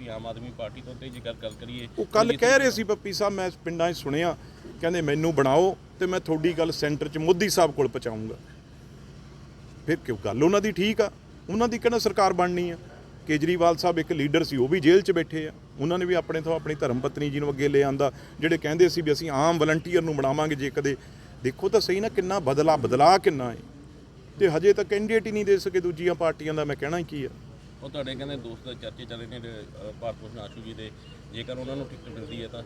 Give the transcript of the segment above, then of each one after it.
BJP Aam Aadmi party ਤੋਂ ਤੇ ਜੇਕਰ ਗੱਲ ਕਰੀਏ ਉਹ ਕੱਲ ਕਹਿ ਰਹੇ ਸੀ ਪੱਪੀ ਸਾਹਿਬ ਮੈਂ ਪਿੰਡਾਂ 'ਚ ਸੁਣਿਆ ਕਹਿੰਦੇ ਮੈਨੂੰ ਬਣਾਓ ਤੇ ਮੈਂ ਤੁਹਾਡੀ ਗੱਲ ਸੈਂਟਰ 'ਚ ਮੋਦੀ ਸਾਹਿਬ ਕੋਲ ਪਹੁੰਚਾਊਂਗਾ ਫਿਰ ਕਿਉਂ? ਗੱਲ ਉਹਨਾਂ ਦੀ ਠੀਕ ਆ। ਉਹਨਾਂ ਦੀ ਕਿਹੜਾ ਸਰਕਾਰ ਬਣਨੀ ਆ? ਕੇਜਰੀਵਾਲ ਸਾਹਿਬ ਇੱਕ ਲੀਡਰ ਸੀ ਉਹ ਵੀ ਜੇਲ੍ਹ 'ਚ ਬੈਠੇ ਆ। ਉਹਨਾਂ ਨੇ ਵੀ ਆਪਣੇ ਤੋਂ ਆਪਣੀ ਧਰਮ ਪਤਨੀ ਜੀ ਨੂੰ ਅੱਗੇ ਲੈ ਆਂਦਾ। ਜਿਹੜੇ ਕਹਿੰਦੇ ਸੀ ਵੀ ਅਸੀਂ ਆਮ ਵਲੰਟੀਅਰ ਨੂੰ ਬਣਾਵਾਂਗੇ ਜੇ ਕਦੇ। ਦੇਖੋ ਤਾਂ ਸਹੀ ਨਾ ਕਿੰਨਾ ਬਦਲਾ ਬਦਲਾ ਕਿੰਨਾ ਹੈ। ਤੇ ਹਜੇ ਤਾਂ ਕੈਂਡੀਡੇਟ ਹੀ ਨਹੀਂ ਦੇ ਸਕੇ ਦੂਜੀਆਂ ਪਾਰਟੀਆਂ ਦਾ ਮੈਂ ਕਹਿਣਾ ਹੀ ਕੀ ਆ। ਉਹ ਤੁਹਾਡੇ ਕਹਿੰਦੇ ਦੋਸਤ ਦਾ ਚਰਚੇ ਚੱਲ ਰਹੇ ਨੇ ਅ, ਭਾਰਤ ਭੂਸ਼ਣ ਆਸ਼ੂ ਜੀ ਦੇ। ਜੇਕਰ ਉਹਨਾਂ ਨੂੰ ਟਿਕਟ ਮਿਲਦੀ ਹੈ ਤਾਂ?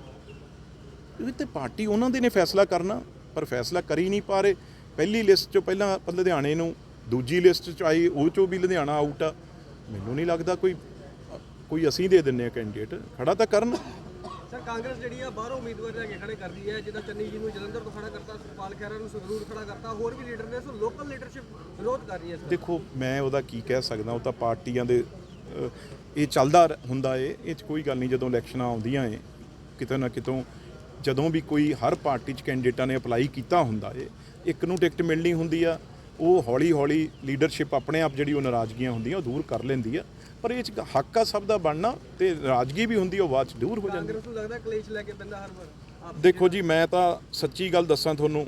ਇਹ ਤੇ ਪਾਰਟੀ ਉਹਨਾਂ ਦੇ ਨੇ ਫੈਸਲਾ ਕਰਨਾ ਪਰ ਫੈਸਲਾ ਕਰ ਹੀ ਨਹੀਂ ਪਾ ਰਹੇ। ਪਹਿਲੀ ਲਿਸਟ ਚੋਂ ਪਹਿਲਾਂ ਲੁਧਿਆਣੇ ਨੂੰ ਦੂਜੀ ਲਿਸਟ ਚ ਆਈ ਉਹ ਚੋਂ ਵੀ ਲੁਧਿਆਣਾ ਆਊਟ ਆ। ਮੈਨੂੰ ਨਹੀਂ ਲੱਗਦਾ ਕੋਈ ਕੋਈ ਅਸੀਂ ਦੇ ਦਿੰਨੇ ਆ ਕੈਂਡੀਡੇਟ ਖੜਾ ਤਾਂ ਕਰਨ। ਸਰ ਕਾਂਗਰਸ ਜਿਹੜੀ ਆ ਬਾਹਰੋਂ ਉਮੀਦਵਾਰ ਲੈ ਕੇ ਖੜੇ ਕਰਦੀ ਹੈ, ਜਿੱਦਾਂ ਚੰਨੀ ਜੀ ਨੂੰ ਜਲੰਧਰ ਤੋਂ ਖੜਾ ਕਰਤਾ, ਸੁਖਪਾਲ ਖਹਿਰਾ ਨੂੰ ਸੰਗਰੂਰ ਖੜਾ ਕਰਤਾ, ਹੋਰ ਵੀ ਲੀਡਰ ਨੇ, ਸੋ ਲੋਕਲ ਲੀਡਰਸ਼ਿਪ ਵਿਰੋਧ ਕਰ ਰਹੀ ਹੈ ਦੇਖੋ, ਮੈਂ ਉਹਦਾ ਕੀ ਕਹਿ ਸਕਦਾ, ਉਹ ਤਾਂ ਪਾਰਟੀਆਂ ਦੇ ਇਹ ਚੱਲਦਾ ਹੁੰਦਾ ਏ, ਇਹ 'ਚ ਕੋਈ ਗੱਲ ਨਹੀਂ, ਜਦੋਂ ਇਲੈਕਸ਼ਨਾਂ ਆਉਂਦੀਆਂ ਏ, ਕਿਤੇ ਨਾ ਕਿਤੋਂ ਜਦੋਂ ਵੀ ਕੋਈ ਹਰ ਪਾਰਟੀ 'ਚ ਕੈਂਡੀਡੇਟਾਂ ਨੇ ਅਪਲਾਈ ਕੀਤਾ ਹੁੰਦਾ ਏ, ਇੱਕ ਨੂੰ ਟਿਕਟ ਮਿਲਣੀ ਹੁੰਦੀ ਆ, ਉਹ ਹੌਲੀ ਹੌਲੀ ਲੀਡਰਸ਼ਿਪ ਆਪਣੇ ਆਪ ਜਿਹੜੀ ਉਹ ਨਾਰਾਜ਼ਗੀਆਂ ਹੁੰਦੀਆਂ, ਉਹ ਦੂਰ ਕਰ ਲੈਂਦੀ ਆ। ਪਰ ਇਹ 'ਚ ਹੱਕ ਆ ਸਭ ਦਾ ਬਣਨਾ ਤੇ ਨਾਰਾਜ਼ਗੀ ਵੀ ਹੁੰਦੀ ਉਹ ਬਾਅਦ 'ਚ ਦੂਰ ਹੋ ਜਾਂਦੀ। ਕਾਂਗਰਸ ਨੂੰ ਲੱਗਦਾ ਕਲੇਸ਼ ਲੈ ਕੇ ਪੈਂਦਾ ਹਰ ਵਾਰ ਦੇਖੋ ਜੀ ਮੈਂ ਤਾਂ ਸੱਚੀ ਗੱਲ ਦੱਸਾਂ ਤੁਹਾਨੂੰ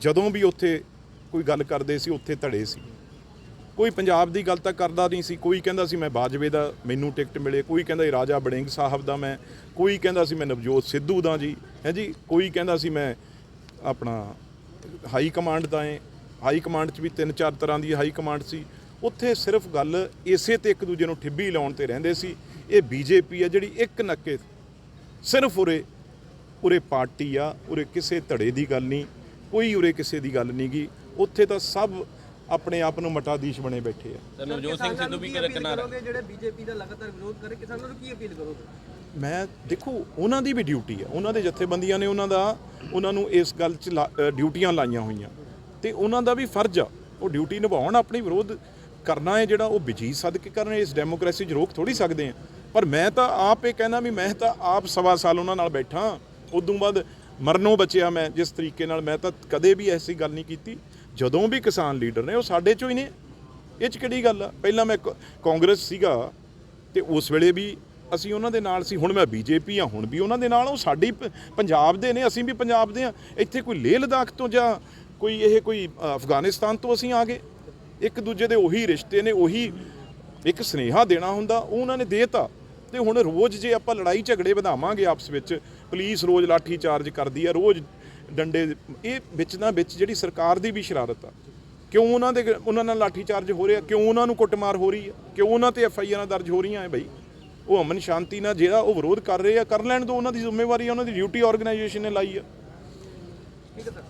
ਜਦੋਂ ਵੀ ਉੱਥੇ ਕੋਈ ਗੱਲ ਕਰਦੇ ਸੀ ਉੱਥੇ ਧੜੇ ਸੀ। ਕੋਈ ਪੰਜਾਬ ਦੀ ਗੱਲ ਤਾਂ ਕਰਦਾ ਨਹੀਂ ਸੀ ਕੋਈ ਕਹਿੰਦਾ ਸੀ ਮੈਂ ਬਾਜਵੇ ਦਾ ਮੈਨੂੰ ਟਿਕਟ ਮਿਲੇ ਕੋਈ ਕਹਿੰਦਾ ਸੀ ਰਾਜਾ ਬੜਿੰਗ ਸਾਹਿਬ ਦਾ ਮੈਂ ਕੋਈ ਕਹਿੰਦਾ ਸੀ ਮੈਂ ਨਵਜੋਤ ਸਿੱਧੂ ਦਾ ਜੀ ਹੈ ਜੀ ਕੋਈ ਕਹਿੰਦਾ ਸੀ ਮੈਂ ਆਪਣਾ ਹਾਈ ਕਮਾਂਡ ਦਾ ਏ। ਹਾਈ ਕਮਾਂਡ 'ਚ ਵੀ ਤਿੰਨ ਚਾਰ ਤਰ੍ਹਾਂ ਦੀ ਹਾਈ ਕਮਾਂਡ ਸੀ ਉੱਥੇ ਸਿਰਫ ਗੱਲ ਇਸੇ ਤੇ ਇੱਕ ਦੂਜੇ ਨੂੰ ਠਿੱਬੀ ਲਾਉਣ ਤੇ ਰਹਿੰਦੇ ਸੀ। ਇਹ ਬੀਜੇਪੀ ਆ ਜਿਹੜੀ ਇੱਕ ਨੱਕੇ ਸਿਰਫ ਉਰੇ ਉਰੇ ਪਾਰਟੀ ਆ ਉਰੇ ਕਿਸੇ ਧੜੇ ਦੀ ਗੱਲ ਨਹੀਂ ਕੋਈ ਉਰੇ ਕਿਸੇ ਦੀ ਗੱਲ ਨਹੀਂ ਗੀ। ਉੱਥੇ ਤਾਂ ਸਭ ਆਪਣੇ ਆਪ ਨੂੰ ਮਟਾਧੀਸ਼ ਬਣੇ ਬੈਠੇ ਆ। ਤੇ ਨਵਜੋਤ ਸਿੰਘ ਸਿੱਧੂ ਵੀ ਕਿਨਾਰਾ। ਜਿਹੜੇ ਬੀਜੇਪੀ ਦਾ ਲਗਾਤਾਰ ਵਿਰੋਧ ਕਰੇ? ਕਿਸਾਨਾਂ ਨੂੰ ਕੀ ਅਪੀਲ ਕਰੋਗੇ? ਮੈਂ ਦੇਖੋ ਉਹਨਾਂ ਦੀ ਵੀ ਡਿਊਟੀ ਆ। ਉਹਨਾਂ ਦੇ ਜਥੇਬੰਦੀਆਂ ਨੇ ਉਹਨਾਂ ਦਾ ਉਹਨਾਂ ਨੂੰ ਇਸ ਗੱਲ 'ਚ ਡਿਊਟੀਆਂ ਲਾਈਆਂ ਹੋਈਆਂ। ਤੇ ਉਹਨਾਂ ਦਾ ਵੀ ਫਰਜ਼ ਆ। ਉਹ ਡਿਊਟੀ ਨਿਭਾਉਣ ਆਪਣੀ ਵਿਰੋਧ ਕਰਨਾ ਹੈ ਜਿਹੜਾ ਉਹ ਬਿਜ਼ੀ ਸਦਕੇ ਕਰਨ, ਇਸ ਡੈਮੋਕ੍ਰੇਸੀ 'ਚ ਰੋਕ ਥੋੜੀ ਸਕਦੇ ਆ ਪਰ ਮੈਂ ਤਾਂ ਆਪ ਇਹ ਕਹਿਣਾ ਵੀ ਮੈਂ ਤਾਂ ਆਪ ਸਵਾ ਸਾਲ ਉਹਨਾਂ ਨਾਲ ਬੈਠਾ। ਉਦੋਂ ਬਾਅਦ ਮਰਨੋਂ ਬਚਿਆ ਮੈਂ, ਜਿਸ ਤਰੀਕੇ ਨਾਲ ਮੈਂ ਤਾਂ ਕਦੇ ਵੀ ਐਸੀ ਗੱਲ ਨਹੀਂ ਕੀਤੀ। ਜਦੋਂ ਵੀ ਕਿਸਾਨ ਲੀਡਰ ਨੇ, ਉਹ ਸਾਡੇ ਚੋਂ ਹੀ ਨੇ। ਇਹ 'ਚ ਕਿਹੜੀ ਗੱਲ ਆ? ਪਹਿਲਾਂ ਮੈਂ ਕ- ਕਾਂਗਰਸ ਸੀਗਾ ਤੇ ਉਸ ਵੇਲੇ ਵੀ ਅਸੀਂ ਉਹਨਾਂ ਦੇ ਨਾਲ ਸੀ। ਹੁਣ ਮੈਂ ਬੀਜੇਪੀ ਆ ਹੁਣ ਵੀ ਉਹਨਾਂ ਦੇ ਨਾਲ ਉਹ ਸਾਡੀ ਪ- ਪੰਜਾਬ ਦੇ ਨੇ, ਅਸੀਂ ਵੀ ਪੰਜਾਬ ਦੇ ਆ ਇੱਥੇ ਕੋਈ ਲੇਹ ਲਦਾਖ ਤੋਂ ਜਾਂ ਕੋਈ ਇਹ ਕੋਈ ਅਫਗਾਨਿਸਤਾਨ ਤੋਂ ਅਸੀਂ ਆ ਗਏ। ਇੱਕ ਦੂਜੇ ਦੇ ਉਹੀ ਰਿਸ਼ਤੇ ਨੇ, ਉਹੀ ਇੱਕ ਸਨੇਹਾ ਦੇਣਾ ਹੁੰਦਾ, ਉਹ ਉਹਨਾਂ ਨੇ ਦੇਤਾ। ਤੇ ਹੁਣ ਰੋਜ਼ ਜੇ ਆਪਾਂ ਲੜਾਈ ਝਗੜੇ ਵਧਾਵਾਂਗੇ ਆਪਸ ਵਿੱਚ, ਪੁਲਿਸ ਰੋਜ਼ ਲਾਠੀ ਚਾਰਜ ਕਰਦੀ ਆ, ਰੋਜ਼ ਡੰਡੇ ਇਹ ਵਿੱਚ ਨਾ ਵਿੱਚ ਜਿਹੜੀ ਸਰਕਾਰ ਦੀ ਵੀ ਸ਼ਰਾਰਤ ਆ, ਕਿਉਂ ਉਹਨਾਂ ਦੇ ਉਹਨਾਂ ਨਾਲ ਲਾਠੀ ਚਾਰਜ ਹੋ ਰਿਹਾ, ਕਿਉਂ ਉਹਨਾਂ ਨੂੰ ਕੁੱਟਮਾਰ ਹੋ ਰਹੀ ਹੈ ਕਿਉਂ ਉਹਨਾਂ ਤੇ ਐਫ ਆਈ ਆਰਾਂ ਦਰਜ ਹੋ ਰਹੀਆਂ ਹੈ ਬਈ? ਉਹ ਅਮਨ ਸ਼ਾਂਤੀ ਨਾਲ ਜਿਹੜਾ ਉਹ ਵਿਰੋਧ ਕਰ ਰਹੇ ਆ, ਕਰ ਲੈਣ ਦੋ, ਉਹਨਾਂ ਦੀ ਜ਼ਿੰਮੇਵਾਰੀ ਆ, ਉਹਨਾਂ ਦੀ ਡਿਊਟੀ ਆਰਗੇਨਾਈਜੇਸ਼ਨ ਨੇ ਲਾਈ ਆ। ਠੀਕ ਹੈ ਸਰ।